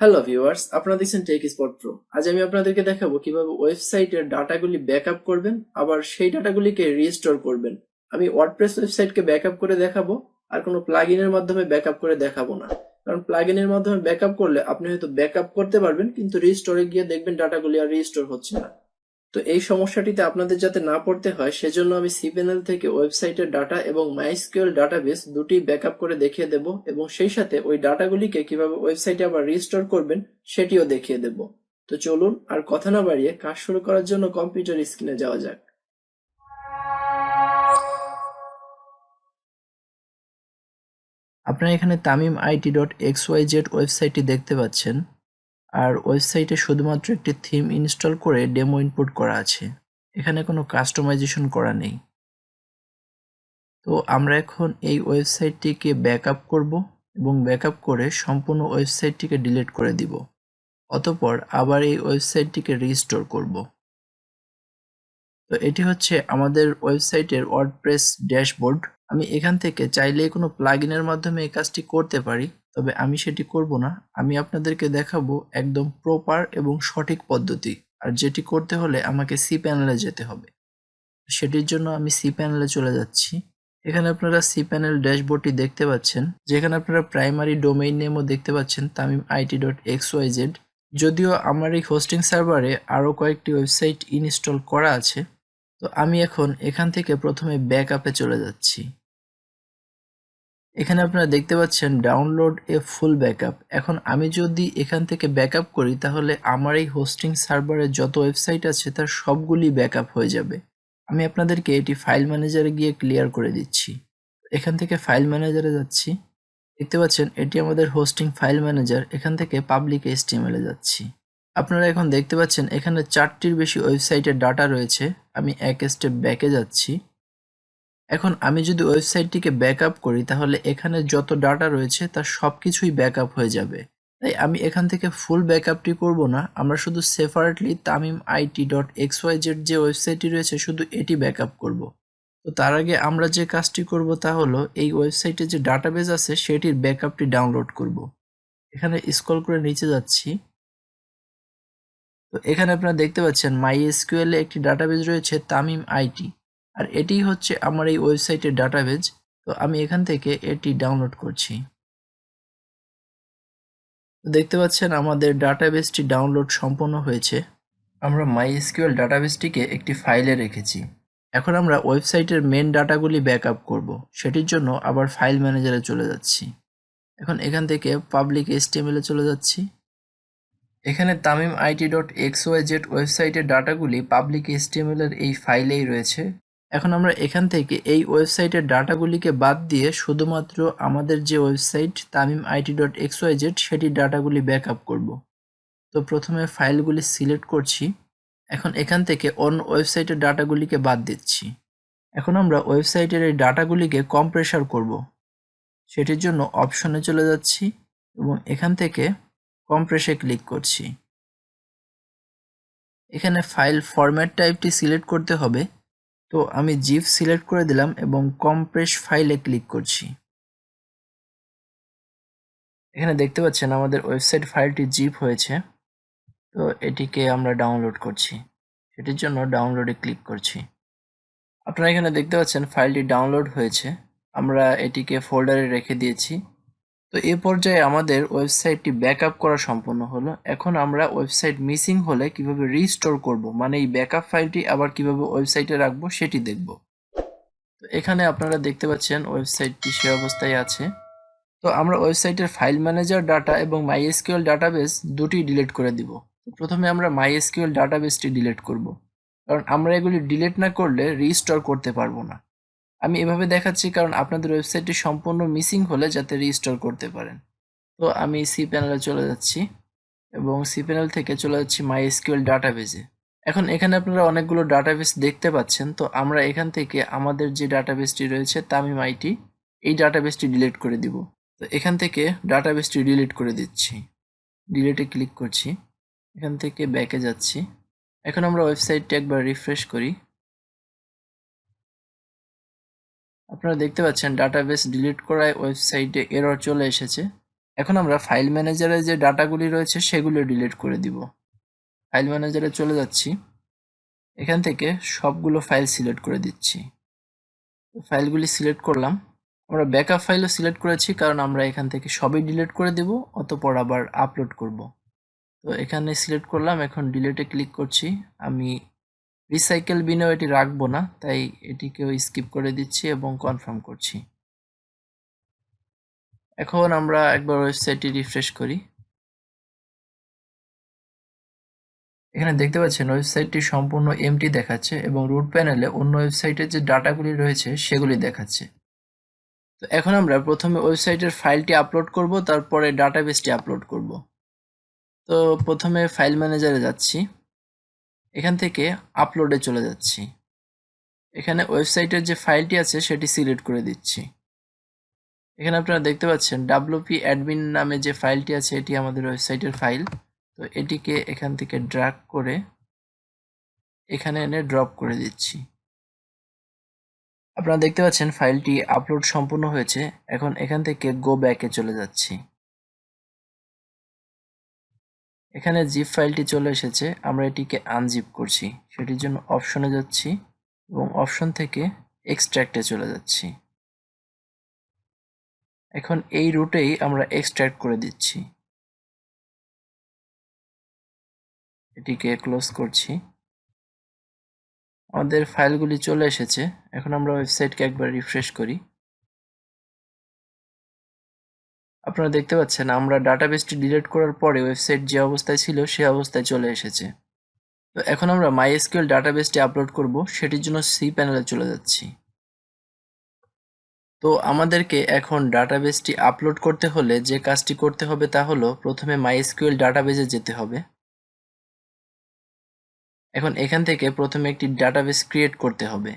Hello viewers আপনারা দেখছেন take spot pro আজ আমি আপনাদেরকে দেখাবো কীভাবে ওয়েবসাইটের ডাটাগুলি ব্যাকআপ করবেন, আবার সেই ডাটাগুলিকে রিস্টোর করবেন। আমি ওয়ার্ডপ্রেস ওয়েবসাইটকে ব্যাকআপ করে দেখাবো, আর কোনো প্লাগইনের মাধ্যমে ব্যাকআপ করে দেখাবো না। কারণ প্লাগইনের মাধ্যমে ব্যাকআপ করলে আপনি হয়তো ব্যাকআপ করতে পারবেন, কিন্তু রিস্টোরে গিয়ে দেখবেন ডাটাগুলি আর রিস্টোর হচ্ছে না। তো এই সমস্যাটিতে আপনাদের যাতে না পড়তে হয়, সেজন্য আমি সিপ্যানেল থেকে ওয়েবসাইটের ডাটা এবং মাইস্কিউএল ডাটাবেস দুটি ব্যাকআপ করে দেখিয়ে দেব এবং সেই সাথে ওই ডাটাগুলিকে কীভাবে ওয়েবসাইটে আবার রিস্টোর করবেন সেটিও দেখিয়ে দেব। তো চলুন আর কথা না বাড়িয়ে কাজ শুরু করার জন্য কম্পিউটার স্ক্রিনে যাওয়া যাক। আপনারা এখানে Tamim IT dot X Y Z ওয়েবসাইটটি দেখতে পাচ্ছেন। আর ওয়েবসাইটে শুধুমাত্র একটি থিম ইনস্টল করে ডেমো ইনপুট করা আছে। এখানে কোনো কাস্টমাইজেশন করা নেই। তো আমরা এখন এই ওয়েবসাইটটিকে ব্যাকআপ করব এবং ব্যাকআপ করে সম্পূর্ণ ওয়েবসাইটটিকে ডিলিট করে দিব। অতপর আবার এই ওয়েবসাইটটিকে রিস্টোর করব। তো এটি হচ্ছে আমাদের ওয়েবসাইটের ওয়ার্ডপ্রেস ড্যাশবোর্ড আমি এখান থেকে চাইলে কোনো প্লাগইনের মাধ্যমে এই কাজটি করতে পারি। তবে আমি সেটি করব না। আমি আপনাদেরকে দেখাবো একদম প্রপার এবং সঠিক পদ্ধতি। আর যেটি করতে হলে আমাকে সি প্যানেলে যেতে হবে। সেটির জন্য আমি সি প্যানেলে চলে যাচ্ছি। এখানে আপনারা সি প্যানেল ড্যাশবোর্ডটি দেখতে পাচ্ছেন। যেখানে আপনারা প্রাইমারি ডোমেইন নেমও দেখতে পাচ্ছেন Tamim IT dot X Y Z যদিও আমার এই হোস্টিং সার্ভারে আরও কয়েকটি ওয়েবসাইট ইনস্টল করা আছে। তো আমি এখন এখান থেকে প্রথমে ব্যাকআপে চলে যাচ্ছি। এখানে আপনারা দেখতে পাচ্ছেন ডাউনলোড এ ফুল ব্যাকআপ এখন আমি যদি এখান থেকে ব্যাকআপ করি, তাহলে আমার এই হোস্টিং সার্ভারে যত ওয়েবসাইট আছে, তার সবগুলি ব্যাকআপ হয়ে যাবে। আমি আপনাদেরকে এটি ফাইল ম্যানেজারে গিয়ে ক্লিয়ার করে দিচ্ছি। এখান থেকে ফাইল ম্যানেজারে যাচ্ছি। দেখতে পাচ্ছেন, এটি আমাদের হোস্টিং ফাইল ম্যানেজার এখান থেকে পাবলিক এসটিএমএলে যাচ্ছি। আপনারা এখন দেখতে পাচ্ছেন, এখানে চারটির বেশি ওয়েবসাইটের ডাটা রয়েছে। আমি এক স্টেপ ব্যাকে যাচ্ছি। এখন আমি যদি ওয়েবসাইটটিকে ব্যাকআপ করি, তাহলে এখানে যত ডাটা রয়েছে, তার সব কিছুই ব্যাকআপ হয়ে যাবে। তাই আমি এখান থেকে ফুল ব্যাকআপটি করব না। আমরা শুধু separately Tamim IT dot X Z যে ওয়েবসাইটটি রয়েছে, শুধু এটি ব্যাকআপ করব। তো তার আগে আমরা যে কাজটি করব, তা হলো এই ওয়েবসাইটে যে ডাটাবেজ আছে, সেটির ব্যাকআপটি ডাউনলোড করব। এখানে স্ক্রল করে নিচে যাচ্ছি। তো এখানে আপনারা দেখতে পাচ্ছেন মাই এসকিউএল এ একটি ডাটাবেজ রয়েছে, তামিম আইটি। আর এটি হচ্ছে আমার এই ওয়েবসাইটের ডাটাবেজ, তো আমি এখান থেকে এটি ডাউনলোড করছি। দেখতে পাচ্ছেন আমাদের ডাটাবেসটি ডাউনলোড সম্পন্ন হয়েছে। আমরা মাই এসকিউএল ডাটাবেসটিকে একটি ফাইলে রেখেছি। এখন আমরা ওয়েবসাইটের মেন ডাটাগুলি ব্যাকআপ করব। সেটির জন্য আবার ফাইল ম্যানেজারে চলে যাচ্ছি। এখন এখান থেকে পাবলিক এসটিএমএলে চলে যাচ্ছি। এখানে Tamim IT dot X Y Z ওয়েবসাইটের ডাটাগুলি পাবলিক এসটিএমএল এর এই ফাইলেই রয়েছে। এখন আমরা এখান থেকে এই ওয়েবসাইটের ডাটাগুলিকে বাদ দিয়ে শুধুমাত্র আমাদের যে website Tamim IT dot X Y Z সেটির ডাটাগুলি ব্যাকআপ করব। তো প্রথমে ফাইলগুলি সিলেক্ট করছি। এখন এখান থেকে অন্য ওয়েবসাইটের ডাটাগুলিকে বাদ দিচ্ছি। এখন আমরা ওয়েবসাইটের এই ডাটাগুলিকে কম্প্রেসার করব। সেটির জন্য অপশনে চলে যাচ্ছি এবং এখান থেকে কম্প্রেসে ক্লিক করছি। এখানে ফাইল ফরম্যাট টাইপটি সিলেক্ট করতে হবে। তো আমি জিপ সিলেক্ট করে দিলাম এবং কম্প্রেস ফাইলে ক্লিক করছি। এখানে দেখতে পাচ্ছেন আমাদের ওয়েবসাইট ফাইলটি জিপ হয়েছে। তো এটিকে আমরা ডাউনলোড করছি। সেটির জন্য ডাউনলোডে ক্লিক করছি। আপনারা এখানে দেখতে পাচ্ছেন ফাইলটি ডাউনলোড হয়েছে। আমরা এটিকে ফোল্ডারে রেখে দিয়েছি। তো এ পর্যায়ে আমাদের ওয়েবসাইটটি ব্যাকআপ করা সম্পূর্ণ হলো। এখন আমরা ওয়েবসাইট মিসিং হলে কীভাবে রিস্টোর করব মানে এই ব্যাকআপ ফাইলটি আবার কীভাবে ওয়েবসাইটে রাখব সেটি দেখব। তো এখানে আপনারা দেখতে পাচ্ছেন ওয়েবসাইটটি সে অবস্থায় আছে। তো আমরা ওয়েবসাইটের ফাইল ম্যানেজার ডাটা এবং মাইএসকিউএল ডাটাবেস দুটি ডিলিট করে দিব। প্রথমে আমরা মাইএসকিউএল ডাটাবেসটি ডিলিট করব, কারণ আমরা এগুলি ডিলিট না করলে রিস্টোর করতে পারব না। আমি এভাবে দেখাচ্ছি কারণ আপনাদের ওয়েবসাইটটি সম্পূর্ণ মিসিং হলে যাতে রিস্টোর করতে পারেন। তো আমি সি প্যানেলে চলে যাচ্ছি এবং সি প্যানেল থেকে চলে যাচ্ছি মাই এসকিউএল ডাটাবেজে এখন এখানে আপনারা অনেকগুলো ডাটাবেস দেখতে পাচ্ছেন, তো আমরা এখান থেকে আমাদের যে ডাটাবেসটি রয়েছে তামিম আইটি এই ডাটাবেসটি ডিলিট করে দিব। তো এখান থেকে ডাটাবেসটি ডিলিট করে দিচ্ছি। ডিলিটে ক্লিক করছি। এখান থেকে ব্যাকে যাচ্ছি। এখন আমরা ওয়েবসাইটটি একবার রিফ্রেশ করি। আপনারা দেখতে পাচ্ছেন ডাটাবেস ডিলিট করায় ওয়েবসাইটে এরর চলে এসেছে। এখন আমরা ফাইল ম্যানেজারে যে ডাটাগুলি রয়েছে, সেগুলো ডিলিট করে দিব। ফাইল ম্যানেজারে চলে যাচ্ছি। এখান থেকে সবগুলো ফাইল সিলেক্ট করে দিচ্ছি। ফাইলগুলি সিলেক্ট করলাম। আমরা ব্যাকআপ ফাইলও সিলেক্ট করেছি, কারণ আমরা এখান থেকে সবই ডিলিট করে দেব, অতপর আবার আপলোড করব। তো এখানে সিলেক্ট করলাম, এখন ডিলিটে ক্লিক করছি। আমি রিসাইকেল বিনেও এটি রাখব না, তাই এটিকেও স্কিপ করে দিচ্ছি এবং কনফার্ম করছি। এখন আমরা একবার ওয়েবসাইটটি রিফ্রেশ করি। এখানে দেখতে পাচ্ছেন ওয়েবসাইটটি সম্পূর্ণ এমটি দেখাচ্ছে এবং রুট প্যানেলে অন্য ওয়েবসাইটের যে ডাটাগুলি রয়েছে সেগুলি দেখাচ্ছে। তো এখন আমরা প্রথমে ওয়েবসাইটের ফাইলটি আপলোড করব, তারপরে ডাটাবেসটি আপলোড করব। তো প্রথমে ফাইল ম্যানেজারে যাচ্ছি। এখান থেকে আপলোডে চলে যাচ্ছি। এখানে ওয়েবসাইটের যে ফাইলটি আছে, সেটি সিলেক্ট করে দিচ্ছি। এখানে আপনারা দেখতে পাচ্ছেন ডাব্লুপি অ্যাডমিন নামে যে ফাইলটি আছে, এটি আমাদের ওয়েবসাইটের ফাইল তো এটিকে এখান থেকে ড্রাগ করে এখানে এনে ড্রপ করে দিচ্ছি। আপনারা দেখতে পাচ্ছেন ফাইলটি আপলোড সম্পূর্ণ হয়েছে। এখন এখান থেকে গো ব্যাকে চলে যাচ্ছি। এখানে জিপ ফাইলটি চলে এসেছে। আমরা এটিকে আনজিপ করছি। সেটির জন্য অপশনে যাচ্ছি এবং অপশন থেকে এক্সট্র্যাক্টে চলে যাচ্ছি। এখন এই রুটেই আমরা এক্সট্র্যাক্ট করে দিচ্ছি। এটিকে ক্লোজ করছি। আমাদের ফাইলগুলি চলে এসেছে। এখন আমরা ওয়েবসাইটকে একবার রিফ্রেশ করি। আপনারা দেখতে পাচ্ছেন, আমরা ডাটাবেসটি ডিলিট করার পরে ওয়েবসাইট যে অবস্থায় ছিল সে অবস্থায় চলে এসেছে। তো এখন আমরা মাইএসকিউএল ডাটাবেসটি আপলোড করব, সেটির জন্য সি প্যানেলে চলে যাচ্ছি। তো আমাদেরকে এখন ডাটাবেসটি আপলোড করতে হলে যে কাজটি করতে হবে তা হলো প্রথমে মাইএসকিউএল ডাটাবেসে যেতে হবে। এখন এখান থেকে প্রথমে একটি ডাটাবেস ক্রিয়েট করতে হবে।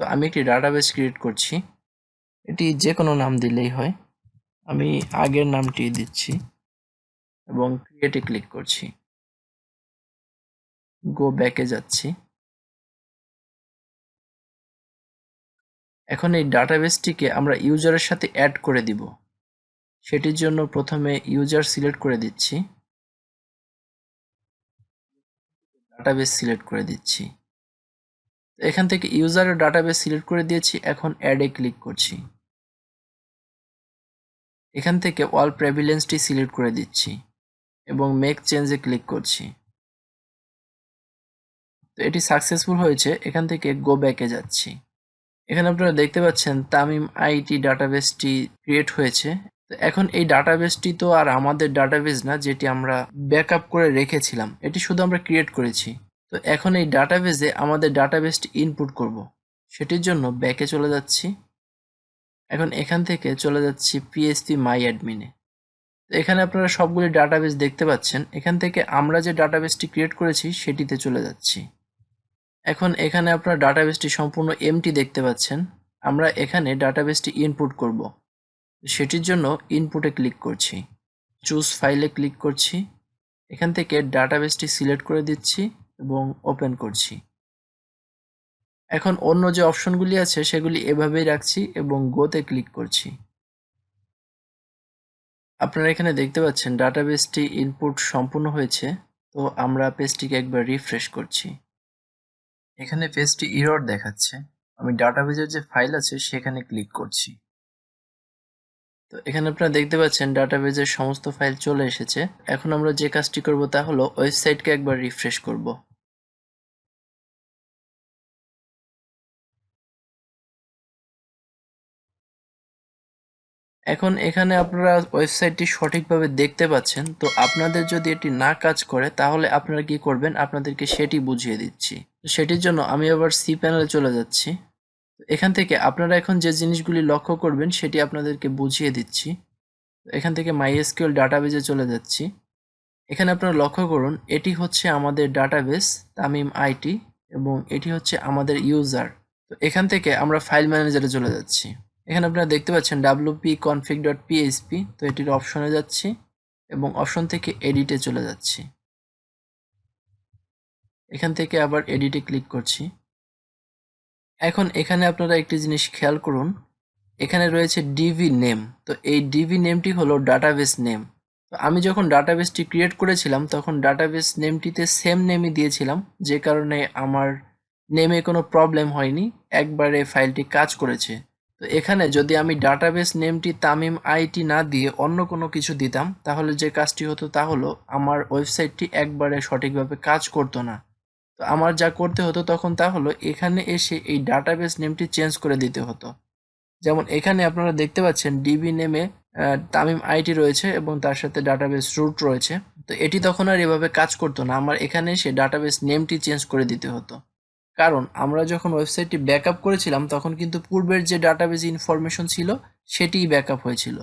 তো আমি একটি ডাটাবেস ক্রিয়েট করছি। এটি যে কোনো নাম দিলেই হয়। আমি আগের নামটি দিচ্ছি এবং ক্রিয়েটে ক্লিক করছি। গো ব্যাকে যাচ্ছি। এখন এই ডাটাবেসটিকে আমরা ইউজারের সাথে অ্যাড করে দিব। সেটির জন্য প্রথমে ইউজার সিলেক্ট করে দিচ্ছি। ডাটাবেস সিলেক্ট করে দিচ্ছি। এখান থেকে ইউজারের ডাটাবেস সিলেক্ট করে দিয়েছি, এখন অ্যাডে ক্লিক করছি। এখান থেকে অল প্রেভিলেন্সটি সিলেক্ট করে দিচ্ছি এবং মেক চেঞ্জে ক্লিক করছি। তো এটি সাকসেসফুল হয়েছে, এখান থেকে গো ব্যাকে যাচ্ছি। এখানে আপনারা দেখতে পাচ্ছেন তামিম আইটি ডাটাবেসটি ক্রিয়েট হয়েছে। তো এখন এই ডাটাবেসটি তো আর আমাদের ডাটাবেস না, যেটি আমরা ব্যাকআপ করে রেখেছিলাম, এটি শুধু আমরা ক্রিয়েট করেছি। তো এখন এই ডাটাবেসে আমাদের ডাটাবেসটি ইনপুট করব। সেটির জন্য ব্যাকে চলে যাচ্ছি। এখন এখান থেকে চলে যাচ্ছি পিএসপি মাই অ্যাডমিনে এখানে আপনারা সবগুলি ডাটাবেস দেখতে পাচ্ছেন। এখান থেকে আমরা যে ডাটাবেসটি ক্রিয়েট করেছি, সেটিতে চলে যাচ্ছি। এখন এখানে আপনারা ডাটাবেসটি সম্পূর্ণ এমটি দেখতে পাচ্ছেন। আমরা এখানে ডাটাবেসটি ইনপুট করব। সেটির জন্য ইনপুটে ক্লিক করছি। চুজ ফাইলে ক্লিক করছি। এখান থেকে ডাটাবেসটি সিলেক্ট করে দিচ্ছি এবং ওপেন করছি। এখন অন্য যে অপশনগুলি আছে, সেগুলি এভাবেই রাখছি এবং গোতে ক্লিক করছি। আপনারা এখানে দেখতে পাচ্ছেন, ডাটাবেসটি ইনপুট সম্পূর্ণ হয়েছে। তো আমরা পেজটিকে একবার রিফ্রেশ করছি। এখানে পেজটি ইরর দেখাচ্ছে। আমি ডাটাবেজের যে ফাইল আছে, সেখানে ক্লিক করছি। তো এখানে আপনারা দেখতে পাচ্ছেন ডাটাবেজের সমস্ত ফাইল চলে এসেছে। এখন আমরা যে কাজটি করব তা হলো ওয়েবসাইটকে একবার রিফ্রেশ করব। এখন এখানে আপনারা ওয়েবসাইটটি সঠিকভাবে দেখতে পাচ্ছেন। তো আপনাদের যদি এটি না কাজ করে, তাহলে আপনারা কি করবেন? আপনাদেরকে সেটি বুঝিয়ে দিচ্ছি। সেটির জন্য আমি আবার সি প্যানেলে চলে যাচ্ছি। এখান থেকে আপনারা এখন যে জিনিসগুলি লক্ষ্য করবেন, সেটি আপনাদেরকে বুঝিয়ে দিচ্ছি। এখান থেকে মাইএসকিউএল ডাটাবেজে চলে যাচ্ছি। এখানে আপনারা লক্ষ্য করুন, এটি হচ্ছে আমাদের ডাটাবেস তামিম আইটি, এবং এটি হচ্ছে আমাদের ইউজার তো এখান থেকে আমরা ফাইল ম্যানেজারে চলে যাচ্ছি। এখানে আপনারা দেখতে পাচ্ছেন ডাব্লুপি কনফিগ ডট পিএইচপি তো এটির অপশনে যাচ্ছি এবং অপশন থেকে এডিটে চলে যাচ্ছি। এখান থেকে আবার এডিটে ক্লিক করছি। এখন এখানে আপনারা একটি জিনিস খেয়াল করুন, এখানে রয়েছে ডিভি নেম তো এই ডিভি নেমটি হলো ডাটাবেস নেম তো আমি যখন ডাটাবেসটি ক্রিয়েট করেছিলাম, তখন ডাটাবেস নেমটিতে সেম নেমই দিয়েছিলাম, যে কারণে আমার নেমে কোনো প্রবলেম হয়নি, একবারে ফাইলটি কাজ করেছে। তো এখানে যদি আমি ডাটাবেস নেমটি তামিম আইটি না দিয়ে অন্য কোনো কিছু দিতাম, তাহলে যে কাজটি হতো তা হলো আমার ওয়েবসাইটটি একবারে সঠিকভাবে কাজ করতো না। তো আমার যা করতে হতো তখন তা হলো এখানে এসে এই ডাটাবেস নেমটি চেঞ্জ করে দিতে হতো। যেমন এখানে আপনারা দেখতে পাচ্ছেন ডিবি নেমে তামিম আইটি রয়েছে এবং তার সাথে ডাটাবেস রুট রয়েছে। তো এটি তখন আর এভাবে কাজ করতো না, আমার এখানে এসে ডাটাবেস নেমটি চেঞ্জ করে দিতে হতো। কারণ আমরা যখন ওয়েবসাইটটি ব্যাকআপ করেছিলাম, তখন কিন্তু পূর্বের যে ডাটাবেজ ইনফরমেশন ছিল, সেটিই ব্যাকআপ হয়েছিল।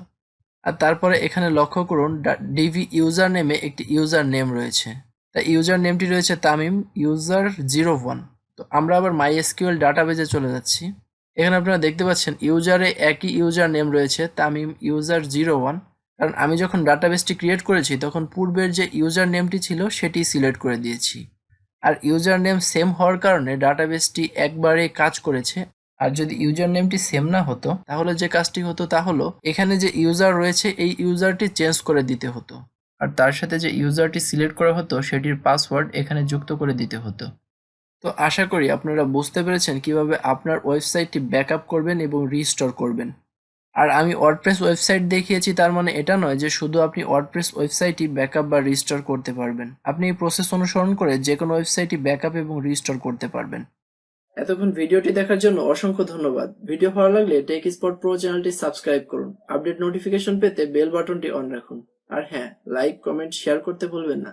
আর তারপরে এখানে লক্ষ্য করুন ডিভি ইউজার নেমে একটি ইউজার নেম রয়েছে। তা ইউজার নেমটি রয়েছে তামিম ইউজার জিরো ওয়ান। তো আমরা আবার মাই এসকিউএল ডাটাবেজে চলে যাচ্ছি। এখানে আপনারা দেখতে পাচ্ছেন, ইউজারে একই ইউজার নেম রয়েছে, তামিম ইউজার জিরো ওয়ান। কারণ আমি যখন ডাটাবেসটি ক্রিয়েট করেছি, তখন পূর্বের যে ইউজার নেমটি ছিল, সেটি সিলেক্ট করে দিয়েছি। আর ইউজার নেম সেম হওয়ার কারণে ডাটাবেসটি একবারে কাজ করেছে। আর যদি ইউজার নেমটি সেম না হতো, তাহলে যে কাজটি হতো তা হলো, এখানে যে ইউজার রয়েছে, এই ইউজারটি চেঞ্জ করে দিতে হতো। আর তার সাথে যে ইউজারটি সিলেক্ট করা হতো, সেটির পাসওয়ার্ড এখানে যুক্ত করে দিতে হতো। তো আশা করি আপনারা বুঝতে পেরেছেন কীভাবে আপনার ওয়েবসাইটটি ব্যাকআপ করবেন এবং রিস্টোর করবেন। আর আমি ওয়ার্ডপ্রেস ওয়েবসাইট দেখিয়েছি, তার মানে এটা নয় যে শুধু আপনি ওয়ার্ডপ্রেস ওয়েবসাইটই ব্যাকআপ বা রিস্টোর করতে পারবেন। আপনি এই প্রসেস অনুসরণ করে যে কোনো ওয়েবসাইটই ব্যাকআপ এবং রিস্টোর করতে পারবেন। এতক্ষণ ভিডিওটি দেখার জন্য অসংখ্য ধন্যবাদ। ভিডিও ভালো লাগলে টেক স্পট প্রো চ্যানেলটি সাবস্ক্রাইব করুন। আপডেট নোটিফিকেশন পেতে বেল বাটনটি অন রাখুন। আর হ্যাঁ লাইক কমেন্ট শেয়ার করতে ভুলবেন না।